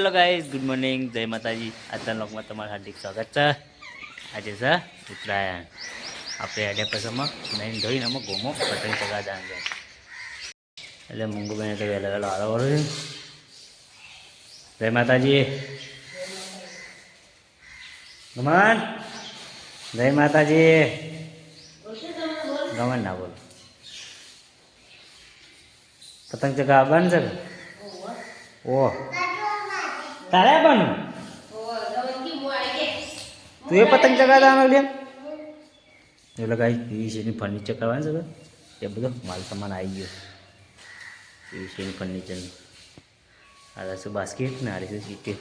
Hello guys good morning જય માતાજી આજના લોકમાં તમારું હાર્દિક સ્વાગત છે આજે છે ઉત્તરાયણ આપણે અડે પસમાં નહીં ધોઈને અમે ગોમો પતંગ ચગાવતા છે એટલે મંગુભાઈને તો વહેલા વહેલા હારો વળો છે જય માતાજી ગમન જય માતાજી ગમન ના બોલો પતંગ ચગાવવા બંધ છે કે? ઓહ તારે બનવું તું એ પતંગ ચગાવવાનો લે એટલે કાંઈ પીવીસીની ફર્નિચર કરવાનું છે કે એ બધો માલ સામાન આવી ગયો પીવીસીની ફર્નિચરનું આ શું બાસ્કેટ ને આ શું સીટે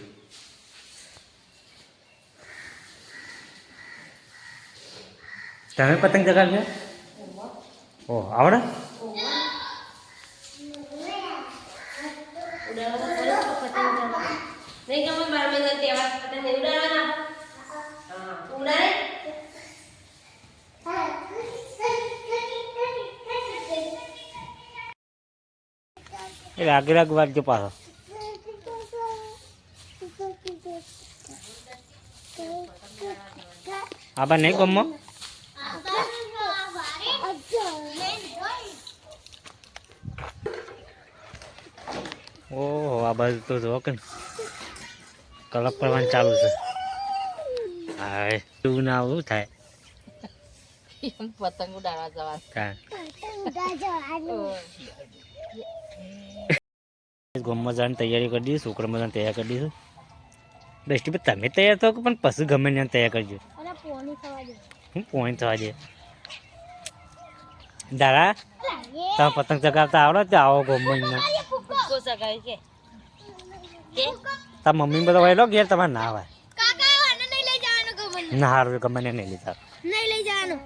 તમે પતંગ ચગાવશો ઓહ આવડે નહીં ગમે બાર મહિના તહેવાર પતંગ ઉડાડવાના? હા. ઉડાડે? એ રાગ રાગ વાગજો પાછો. આબા નહીં ગમો? ઓહો, આ તો જો કે કલક કરવાનું ચાલુ છે. હા એવું ના આવું થાય. પતંગ ઉડાડવા જવાનું. થાય જવાની. તૈયારી કરી દઈશું છોકરામાં જવાની તૈયાર કરી દઈશું. બેસ્ટી ભાઈ તમે તૈયાર થો પણ પશુ ગમે ને તૈયાર કરજો. હું પોઈન્ટ થવા દે? દાદા તમે પતંગ ચગાવતા આવડો તો આવો ગમમાં ચગાવી કે? તાર મમ્મી બધા વહેલો ઘેર તમારે ના આવે ના હારું ગમે નહીં લઈ લીધા નહીં લઈ જવાનું.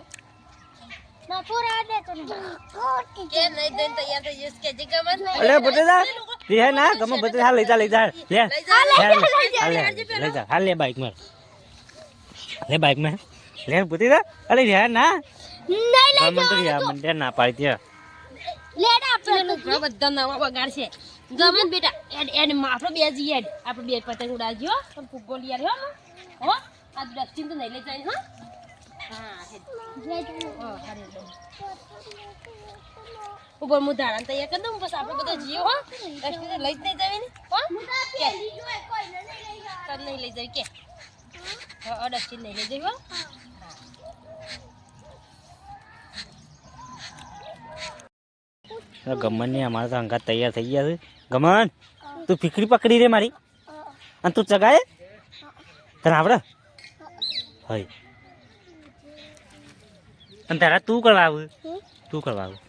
અરે બટેદા રે ના ગમે બધે હાલ લઈ જા લઈ જા લે. લઈ જા. હાલ લે બાઈકમાં. લે બાઈકમાં. લે બટેદા અરે રે ના. નહીં ગમે તો. મને ના પાડી દે આપણે બધા નવા બગાડશે. ગમન બેટા એડ એડ આપણે બે જઈએ એડ. આપણે બે પતંગ ઉડાડજો હો. પણ ફુગ્ગો લઈ આવ્યો હો હો આ ડસ્ટિંગ તો નહીં લઈ જાય હા. ઉપર હું ધારણ તૈયાર કરી દઉં બસ આપણે બધા જીઓ હો. તો લઈ જ નહીં જાવી ને હો. નહીં લઈ જાય કે? હા ડસ્ટિંગ નહીં લઈ જાય હો. ગમન ને અમારે તો અંગાત તૈયાર થઈ ગયા છે. ગમન તું ફીકરી પકડી રે મારી. અને તું ચગાય. તને આવડે? હોય અને તારા તું કરવા આવું. તું કરવા આવું.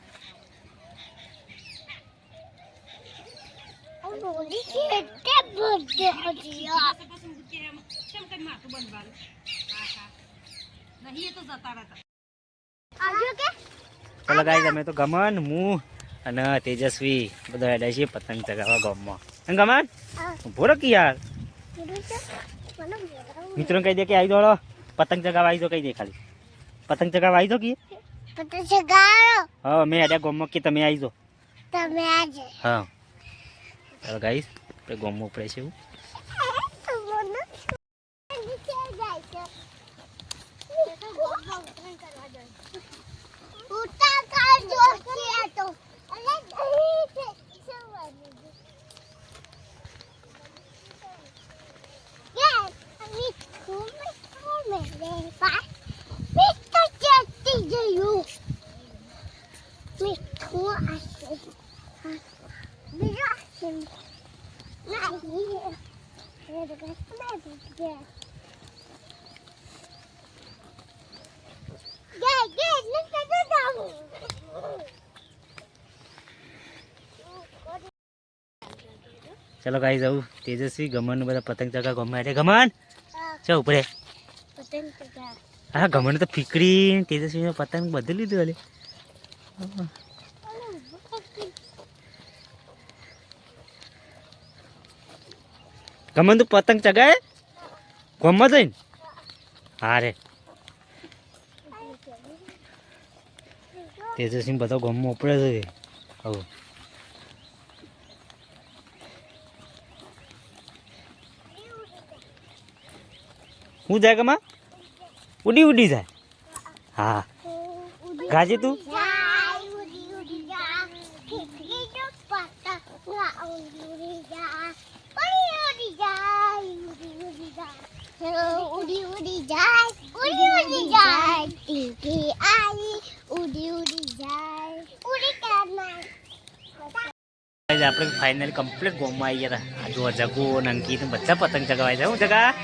ચાલો ગાઈ તમે તો ગમન હું અને તેજસ્વી બધા હેડે છે પતંગ ચગાવવા ગામમાં. ગમાન ઊભો કે યાર મિત્રો કહી દે કે આવી દોડો પતંગ ચગાવવા આવી દો કહી દે ખાલી. પતંગ ચગાવવા આવી દો કે હા મેં હેડે ગામમાં કે તમે આવી દો. તમે આજે. હા. ચાલો ગાઈસ આપણે ગામમાં ઉપડે છે એવું. ચાલો ગાઈ જવું તેજસ્વી ગમન બધા પતંગ ચગા ગમે એટલે ગમન ચો ઉપરે હા ગમન તો ફીકડી તેજસ્વી પતંગ બધું લીધું અલે ગમન તું પતંગ ચગાય ગમમાં જઈને? હા રે. તેજસ્વી બધો ગમમાં ઉપડે છે. હવે હું જાય કમા? ઉડી ઉડી જાય. હા. ગાજે તું? ઉડી ઉડી ઉડી ઉડી ઉડી ઉડી જાય આપણે ફાઇનલ કમ્પ્લીટ ગોમમાં આવી ગયા હતા. આ જો જગુ અને અંકિત બધા પતંગ ચગાવાય છે. હું જગા?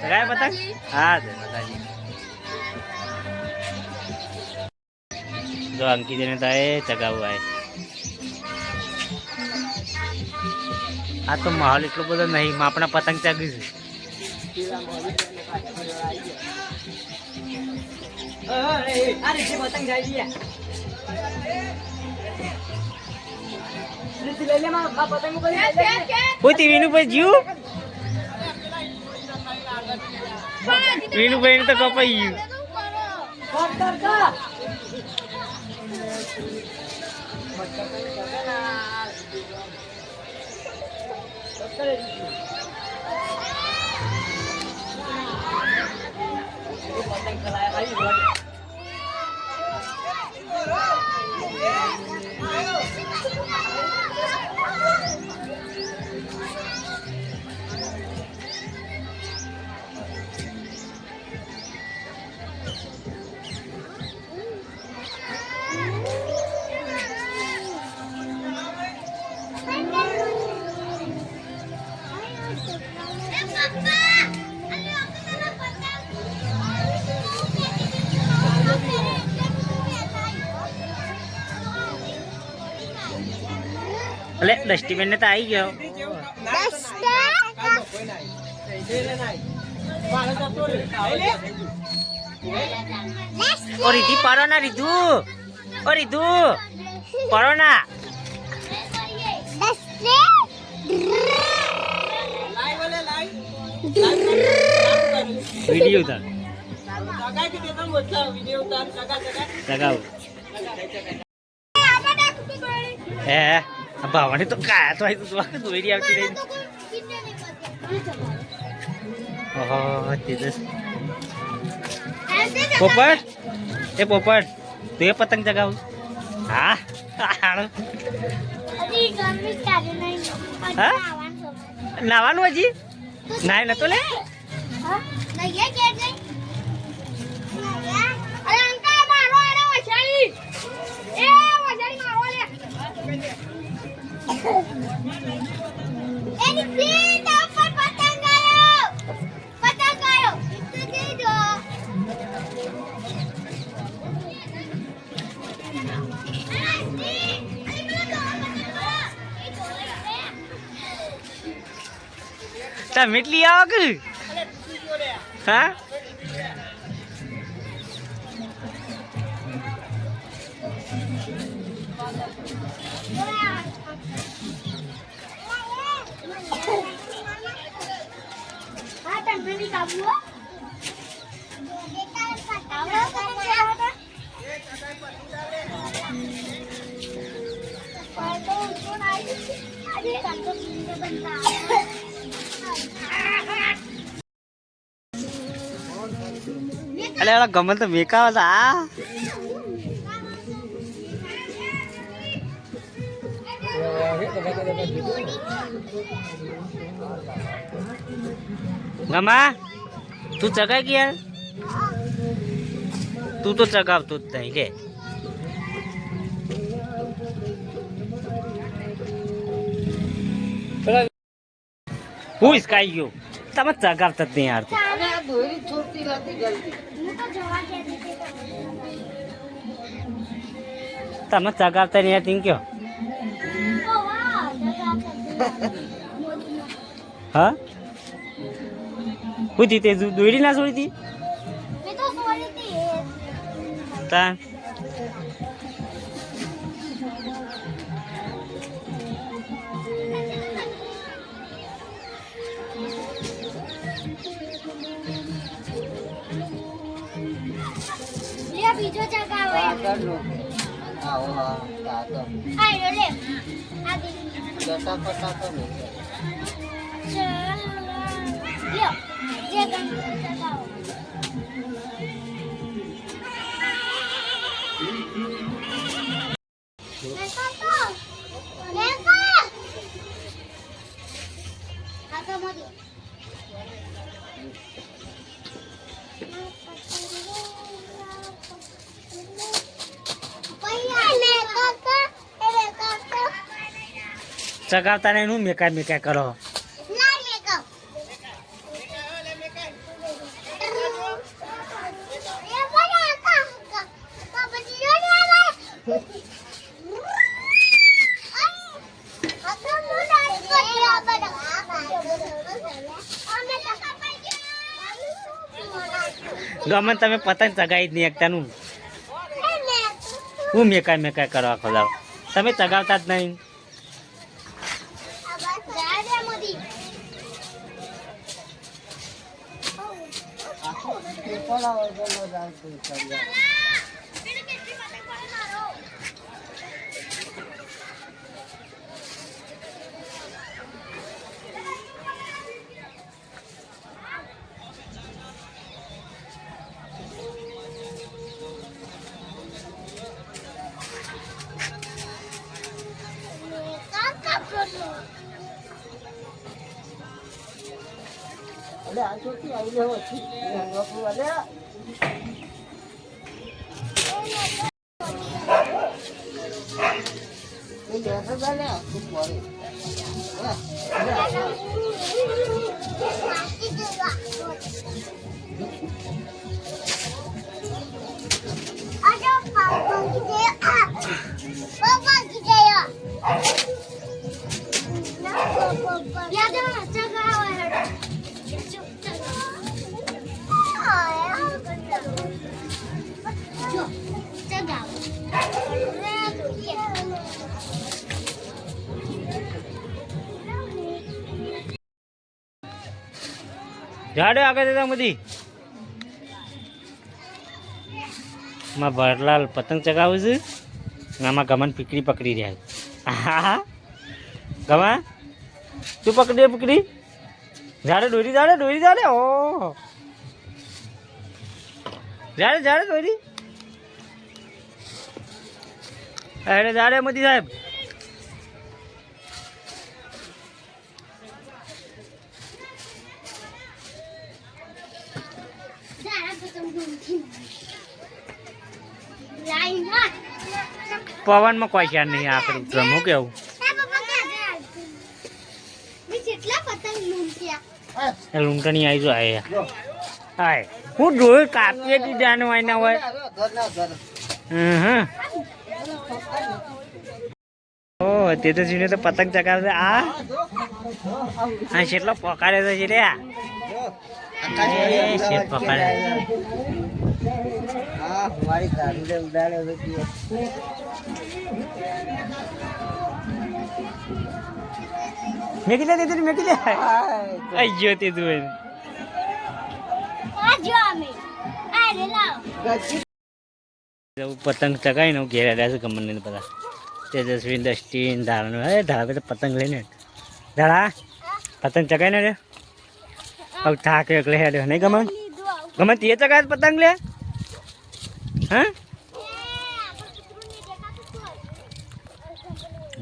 ચગાય પતંગ હા જય માતાજી. જો અંકિત ને તાએ ચગાવું આય. આ તો માહોલ એટલો બધો નહીં આપણા પતંગ ચગી છે. કોઈ વિનુભાઈ જીવ? વિનુભાઈ તો કપાઈ ગયું. એટલે ડસ્ટબિન ને તો આવી ગયો ઓ રીધી પાડો ના રીધુ ઓ રીધુ પાડો ના વીડિયો ઉતાર ચગાવ હે આ ભાવાની તો કાયા તો આવી તો તું દોરી આવતી રહી. પોપટ? એ પોપટ તું એ પતંગ ચગાવ. હા. નાવાનું હજી? નાય નતો લે? એની પીઠ ઉપર પતંગ આવ્યો પતંગ આવ્યો તો દેજો તમે એટલી આવો કે હા અલે ગમન તો મેકાવા છે ગમા તું ચગાય કે યાર? તું તો ચગાવતો જ નહીં લે હું હિસકાઈ ગયો? તમે ચગાવતા જ નહીં યાર. તમે ચગાવતા નહીં યાર તીન કયો? હા હું તે દોડી ના છોડી હતી તા બીજો ચગાવે આયો લે આ દીદી લ્યો ચગાવતા ને એનું મેકા મેકા કરો ગમે તમે પતંગ ચગાવી જ નહીં એકતાનું. હું મેકાય મેકાય કરો ખોલાવ તમે ચગાવતા જ નહીં. પડાવ Ada apa? જાડે આગળ જતા બધી માં ભરલાલ પતંગ ચગાવું છે. આમાં ગમન પીકડી પકડી રહ્યા આહા ગમા, તું પકડી પકડી. ઝાડે દોરી, જાડે દોરી, જાડે. ઓ. ઝાડે ઝાડે દોરી. અરે ઝાડે મોદી સાહેબ. પવનમાં કોઈ ખ્યાલ નહીં આખરી હું કેવું? લૂંટણી આવી જો, આયા હાય હું જોયું કાપીએ દીધાનું આઈના હોય. ઓ, તે તો જીને તો પતંગ ચગાવે આ? આ કેટલો પકાડે છે રે મેકી દે દીદી મેકી દે આઈ ગયો તે તું પતંગ ચગાવીને હું. ઘેર આવ્યા છે ગમન ને બધા. તેજસ્વી દસ્ટીન ધારણ હે ધારા પતંગ લઈને. ધારા પતંગ ચગાવીને રે. હવે થાક એકલે હેડ્યો. નહીં ગમન ગમન તે ચગાવે છે પતંગ લે? હા?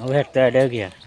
હવે હેઠતો હેડ્યો ગયા.